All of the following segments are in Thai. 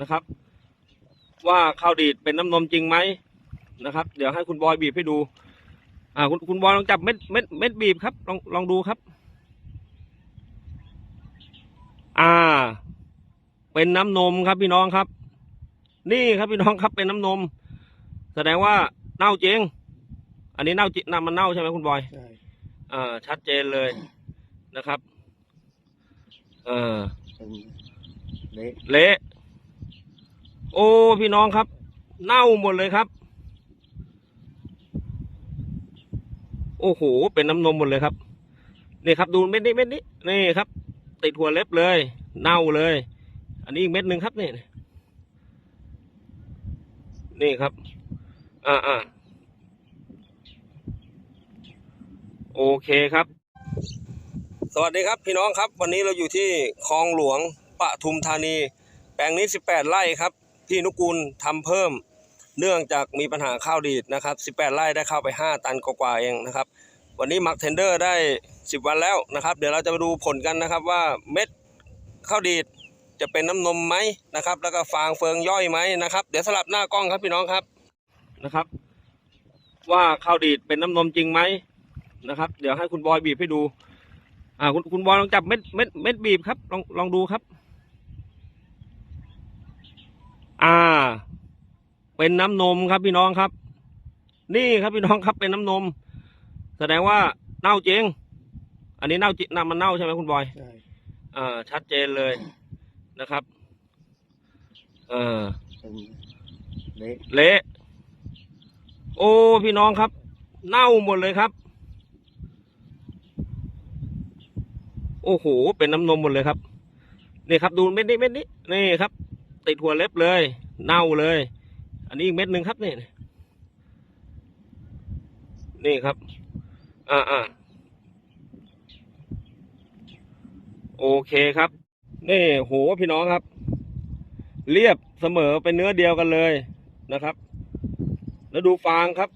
นะครับ ว่าข้าวดีดเป็นน้ำนมจริงไหมนะครับ เดี๋ยวให้คุณบอยบีบให้ดู อ่า คุณคุณบอยลองจับเม็ดเม็ดเม็ดบีบครับ ลองลองดูครับ อ่า เป็นน้ำนมครับพี่น้องครับ นี่ครับพี่น้องครับเป็นน้ำนม แสดงว่าเน่าจริง อันนี้เน่าจริงน้ำมันเน่าใช่ไหมคุณบอยใช่อ่า ชัดเจนเลยนะครับ เออเป็นเละเละ โอ้พี่น้องครับ เน่าหมดเลยครับ โอ้โห เป็นน้ำนมหมดเลยครับนี่ครับ ดูเม็ดนี้เม็ดนี้นี่ครับ ติดหัวเล็บเลย เน่าเลย อันนี้อีกเม็ดหนึ่งครับนี่นี่ครับ อ่าอ่าโอเคครับ สวัสดีครับพี่น้องครับ วันนี้เราอยู่ที่คลองหลวงปทุมธานี แปลงนี้ 18 ไร่ครับ พี่นุกูลทำเพิ่ม เนื่องจากมีปัญหาข้าวดีดนะครับ 18 ไร่ได้เข้าไป 5 ตันกว่าเองนะครับ วันนี้มักเทนเดอร์ได้ 10 วันแล้วนะครับ เดี๋ยวเราจะมาดูผลกันนะครับว่าเม็ดข้าวดีดจะเป็นน้ำนมไหมนะครับ แล้วก็ฟางเฟืองย่อยไหมนะครับ เดี๋ยวสลับหน้ากล้องครับพี่น้องครับนะครับ ว่าข้าวดีดเป็นน้ำนมจริงไหมนะครับ เดี๋ยวให้คุณบอยบีบให้ดู อ่า คุณคุณบอยลองจับเม็ดเม็ดเม็ดบีบครับ ลองลองดูครับ อ่า เป็นน้ำนมครับพี่น้องครับ นี่ครับพี่น้องครับเป็นน้ำนม แสดงว่าเน่าจริง อันนี้เน่าจริงน้ำมันเน่าใช่ไหมคุณบอยใช่อ่าชัดเจนเลยนะครับ เออเป็นเละเละโอ้พี่น้องครับ เน่าหมดเลยครับ โอ้โหเป็นน้ำนมหมดเลยครับนี่ครับดูเม็ดนี้เม็ดนี้นี่ครับ ติดหัวเล็บเลย เน่าเลย อันนี้อีกเม็ดหนึ่งครับนี่นี่ครับ อ่าอ่าโอเคครับ นี่โหพี่น้องครับ เรียบเสมอเป็นเนื้อเดียวกันเลยนะครับ แล้วดูฟางครับ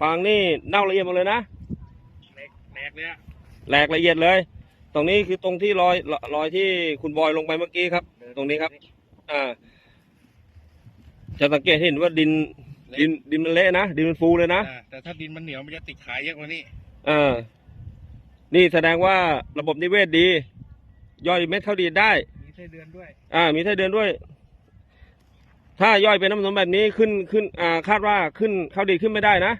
ฟางนี่เน่าละเอียดหมดเลยนะแหลกแหลกเลยอะแหลกละเอียดเลย ตรงนี้คือตรงที่รอยรอยที่คุณบอยลงไปเมื่อกี้ครับ ตรงนี้ครับ อ่า จะสังเกตเห็นว่าดินดินดินมันเละนะดินมันฟูเลยนะอ่าแต่ถ้าดินมันเหนียวมันจะติดขายเยอะกว่านี้อ่านี่แสดงว่าระบบนิเวศดี ย่อยเม็ดข้าวดีดได้ มีไส้เดือนด้วย อ่า มีไส้เดือนด้วย ถ้าย่อยเป็นน้ำนมแบบนี้ขึ้นขึ้น อ่า คาดว่าขึ้นข้าวดีดขึ้นไม่ได้นะ